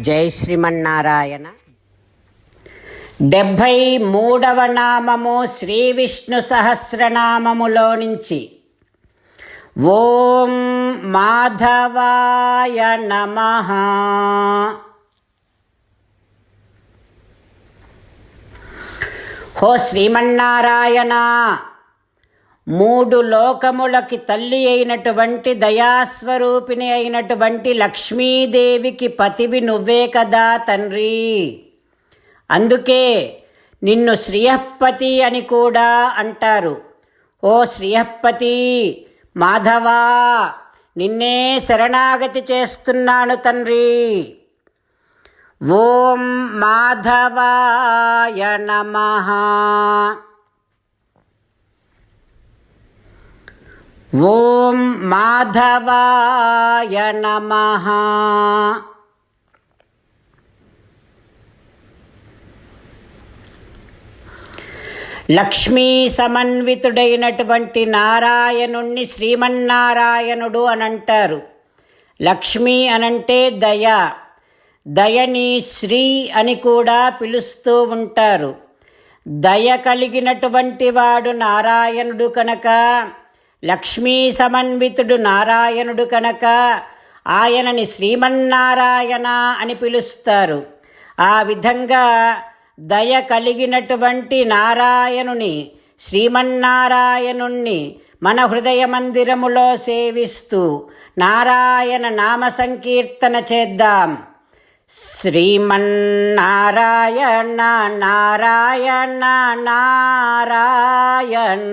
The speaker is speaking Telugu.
జై శ్రీమన్నారాయణ. డెబ్భై మూడవ నామము శ్రీ విష్ణు సహస్రనామములో నుంచి. ఓం మాధవాయ నమ. హో శ్రీమన్నారాయణ. మూడు లోకములకి తల్లి అయినటువంటి దయాస్వరూపిణి అయినటువంటి లక్ష్మీదేవికి పతివి నువ్వే కదా తండ్రి. అందుకే నిన్ను శ్రీయపతి అని కూడా అంటారు. ఓ శ్రీయపతి మాధవా నిన్నే శరణాగతి చేస్తున్నాను తండ్రి. ఓం మాధవాయ నమ. ఓం మాధవాయ నమ. లక్ష్మీ సమన్వితుడైనటువంటి నారాయణుణ్ణి శ్రీమన్నారాయణుడు అని అంటారు లక్ష్మి అనంటే దయ దయని శ్రీ అని కూడా పిలుస్తూ ఉంటారు. దయ కలిగినటువంటి వాడు నారాయణుడు కనుక లక్ష్మీ సమన్వితుడు నారాయణుడు కనుక ఆయనని శ్రీమన్నారాయణ అని పిలుస్తారు. ఆ విధంగా దయ కలిగినటువంటి నారాయణుని శ్రీమన్నారాయణుణ్ణి మన హృదయ మందిరములో సేవిస్తూ నారాయణ నామ సంకీర్తన చేద్దాం. శ్రీమన్నారాయణ నారాయణ నారాయణ.